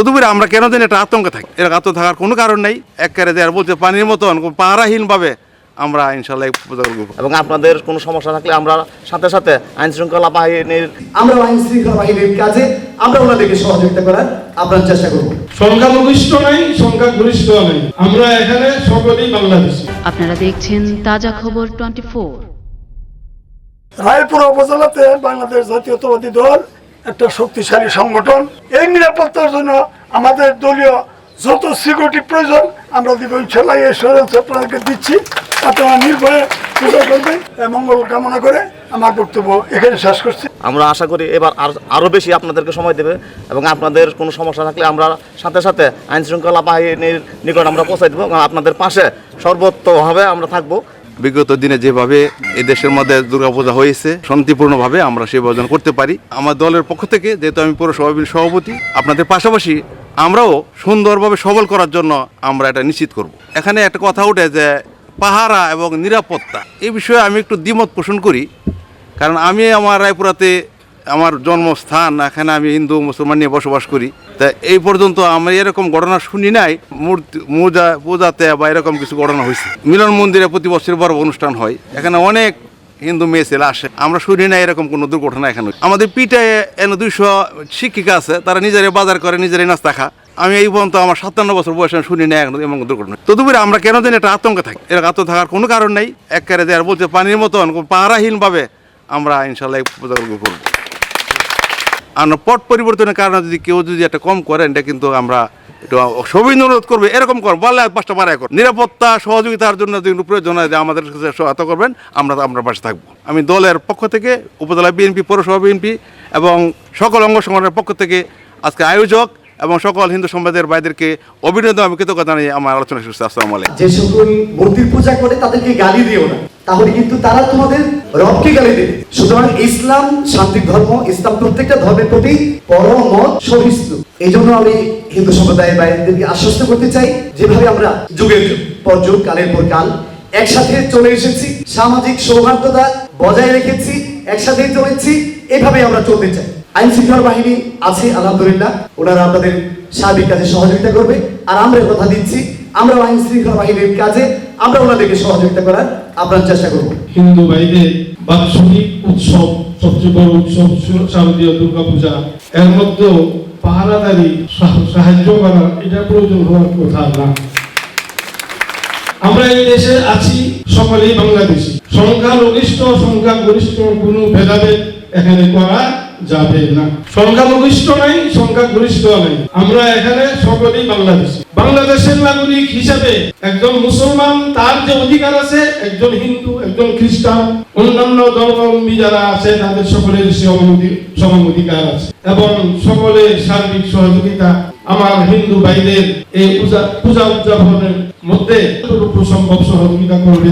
তদুপরি আমরা কেন জানি এটা আতঙ্কে থাকি। এর আতঙ্ক থাকার কোনো কারণ নেই। এক কারে দেওয়ার বলছে পানির মতন পাহারাহীনভাবে আমরা ইনশাল্লাহ এই পূজা করব এবং আপনাদের কোনো সমস্যা থাকলে আমরা সাথে সাথে আইন শৃঙ্খলা বাহিনীর আমরা আইন শৃঙ্খলা বাহিনীর কাজে আমরা ওনাদেরকে সহযোগিতা করার আপনার চেষ্টা করব। সংখ্যালঘিষ্ঠ নাই সংখ্যাগরিষ্ঠ নাই। আমরা এখানে সকলেই বাংলাদেশি। আপনারা দেখছেন তাজা খবর টোয়েন্টি ফোর। রায়পুর উপজেলাতে বাংলাদেশ জাতীয়তাবাদী দল একটা শক্তিশালী সংগঠন। এই নিরাপত্তার জন্য আমাদের দলীয় যত সিকিউরিটি প্রয়োজন, আমরা দিব ইনশাল্লাহ এই সরঞ্চ আপনাদেরকে দিচ্ছি। আপনারা নির্ভয়ে পূজা করবেন মঙ্গল কামনা করে আমার বক্তব্য এখানে শেষ করছি। আমরা আশা করি এবার আর আরও বেশি আপনাদেরকে সময় দেবে এবং আপনাদের কোনো সমস্যা থাকলে আমরা সাথে সাথে আইন শৃঙ্খলা বাহিনীর নিকট আমরা পৌঁছাই দেবো। আপনাদের পাশে সর্বত্রভাবে আমরা থাকব। বিগত দিনে যেভাবে এই দেশের মধ্যে দুর্গাপূজা হয়েছে, শান্তিপূর্ণভাবে আমরা সেই আয়োজন করতে পারি। আমার দলের পক্ষ থেকে, যেহেতু আমি পৌরসভা সভাপতি, আপনাদের পাশাপাশি আমরাও সুন্দরভাবে সবল করার জন্য আমরা এটা নিশ্চিত করব। এখানে একটা কথা উঠে যে পাহারা এবং নিরাপত্তা এই বিষয়ে আমি একটু দ্বিমত পোষণ করি। কারণ আমি আমার রায়পুরাতে আমার জন্মস্থান, এখানে আমি হিন্দু, মুসলমান নিয়ে বসবাস করি। তা এই পর্যন্ত আমি এরকম ঘটনা শুনি নাই, মূর্তি পূজা পূজাতে বা এরকম কিছু ঘটনা হয়েছে। মিলন মন্দিরে প্রতি বছর বড় অনুষ্ঠান হয়। এখানে অনেক হিন্দু মেয়ে ছেলে আসে। আমরা শুনি না এরকম কোনো দুর্ঘটনা এখানে। আমাদের পিঠে এনে দুইশো শিক্ষিকা আছে, তারা নিজেরাই বাজার করে, নিজেরাই নাস্তা খা আমি এই পর্যন্ত আমার সাতান্ন বছর বয়সে আমি শুনি না এখন এমন দুর্ঘটনা। তদুপরি আমরা কেন জানি এটা আতঙ্কে থাকি। এর আতঙ্ক থাকার কোনো কারণ নেই। এক কারে বলছে, পানির মতন পাহারাহীনভাবে আমরা ইনশাল্লাহ করব। আর পট পরিবর্তনের কারণে যদি কেউ যদি একটা কম করেন এটা কিন্তু আমরা একটু সবই অনুরোধ করবে, এরকম কর, বলে পাঁচটা বাড়াই কর। নিরাপত্তা, সহযোগিতার জন্য যদি প্রয়োজন হয়, যে আমাদের কাছে সহায়তা করবেন, আমরা আমরা পাশে থাকব। আমি দলের পক্ষ থেকে, উপজেলা বিএনপি, পৌরসভা বিএনপি এবং সকল অঙ্গ সংগঠনের পক্ষ থেকে আজকে আয়োজক এবং সকল হিন্দু সম্প্রদায়ের ভাইদেরকে অভিনন্দন আমি কৃতজ্ঞতা জানাই আমার আলোচনা শুরু আসসালামু আলাইকুম। যে সকল মূর্তির পূজা করে তাদেরকে গালি দিও না। তাহলে কিন্তু তারা তোমাদের রবকে গালি দেবে। সুতরাং ইসলাম শান্তির ধর্ম, ইসলাম প্রত্যেকটা ধর্মের প্রতি পরম সহিষ্ণু। এই জন্য আমি হিন্দু সম্প্রদায়ের বাইরেদেরকে আশ্বস্ত করতে চাই, যেভাবে আমরা যুগের পর যুগ, কালের পর কাল একসাথে চলে এসেছি, সামাজিক সৌহার্দ্যতা বজায় রেখেছি একসাথে চলেছি এভাবে আমরা চলতে চাই। আইন শৃঙ্খলা বাহিনী আছে, আলহামদুলিল্লাহ। ওনারা আপনাদের সার্বিক কাজে সহযোগিতা করবে। আর আমরা কথা দিচ্ছি আমরা আইন শৃঙ্খলা বাহিনীর কাজে আমরা ওনাদেরকে সহযোগিতা করার আপনার চেষ্টা করব। হিন্দু ভাইদের বাৎসরিক উৎসব, সবচেয়ে বড় উৎসব শারদীয় দুর্গা পূজা এর মধ্যেও পাহারাদারি, সাহ- সাহায্য করা এটা প্রয়োজন হওয়ার কথা না। আমরা এই দেশে আছি, সকলেই বাংলাদেশি। সংখ্যালঘিষ্ঠ, সংখ্যাগরিষ্ঠ কোনো ভেদাভেদ এখানে করা যাবে না। সংখ্যালঘিষ্ঠ নাই, সংখ্যাগরিষ্ঠ নাই। আমরা এখানে সকলেই বাংলাদেশি। বাংলাদেশের নাগরিক হিসেবে একজন মুসলমান, তার যে অধিকার আছে, একজন হিন্দু, একজন খ্রিস্টান, অন্যান্য ধর্মাবলম্বী যারা আছে, তাদের সকলের সমান অধিকার আছে। এবং সকলের সার্বিক সহযোগিতা আমার হিন্দু ভাইদের এই পূজা পূজা উদযাপনের মধ্যে সম্ভব সহযোগিতা করবে।